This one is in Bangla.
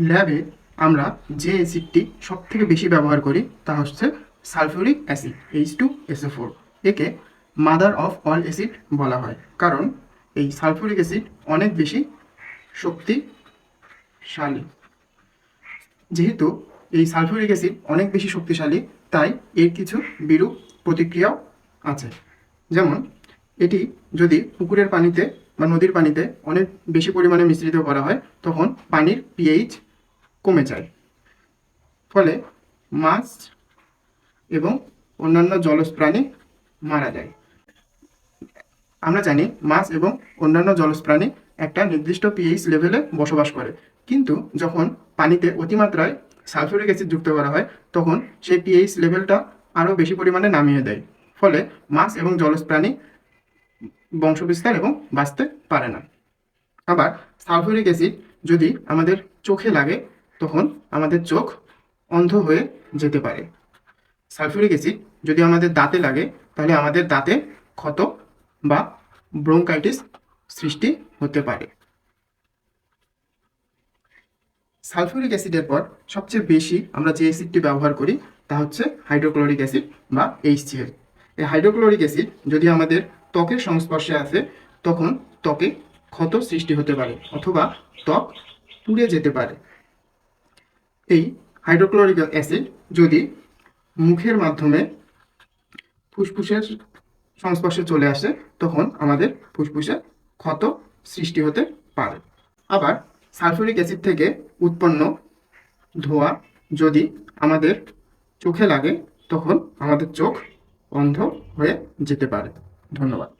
ল্যাবে আমরা যে অ্যাসিডটি সব থেকে বেশি ব্যবহার করি তা হচ্ছে sulphuric acid H two SO four একে মাদার অফ অল অ্যাসিড বলা হয়। কারণ এই সালফিউরিক অ্যাসিড অনেক বেশি শক্তিশালী। যেহেতু এই সালফিউরিক অ্যাসিড অনেক বেশি শক্তিশালী, তাই এর কিছু বিরূপ প্রতিক্রিয়াও আছে। যেমন, এটি যদি পুকুরের পানিতে বা নদীর পানিতে অনেক বেশি পরিমাণে মিশ্রিত করা হয়, তখন পানির পিএইচ কমে যায়। ফলে মাছ এবং অন্যান্য জলজ প্রাণী মারা যায়। আমরা জানি মাছ এবং অন্যান্য জলজ প্রাণী একটা নির্দিষ্ট পিএইচ লেভেলে বসবাস করে। কিন্তু যখন পানিতে অতিমাত্রায় সালফিউরিক অ্যাসিড যুক্ত করা হয়, তখন সেই পিএইচ লেভেলটা আরও বেশি পরিমাণে নামিয়ে দেয়। ফলে মাছ এবং জলজ প্রাণী বংশবিস্তার এবং বাঁচতে পারে না। আবার সালফিউরিক অ্যাসিড যদি আমাদের চোখে লাগে, তখন আমাদের চোখ অন্ধ হয়ে যেতে পারে। সালফিউরিক অ্যাসিড যদি আমাদের দাঁতে লাগে, তাহলে আমাদের দাঁতে ক্ষত বা ব্রোঙ্কাইটিস সৃষ্টি হতে পারে। সালফিউরিক অ্যাসিডের পর সবচেয়ে বেশি আমরা যে অ্যাসিডটি ব্যবহার করি, তা হচ্ছে হাইড্রোক্লোরিক অ্যাসিড বা এইচসিএল এই হাইড্রোক্লোরিক অ্যাসিড যদি আমাদের ত্বকের সংস্পর্শে আসে তখন ত্বকে ক্ষত সৃষ্টি হতে পারে অথবা ত্বক পুড়ে যেতে পারে। এই হাইড্রোক্লোরিক অ্যাসিড যদি মুখের মাধ্যমে ফুসফুসের সংস্পর্শে চলে আসে, তখন আমাদের ফুসফুসে ক্ষত সৃষ্টি হতে পারে। আবার সালফিউরিক অ্যাসিড থেকে উৎপন্ন ধোঁয়া যদি আমাদের চোখে লাগে, তখন আমাদের চোখ অন্ধ হয়ে যেতে পারে। ধন্যবাদ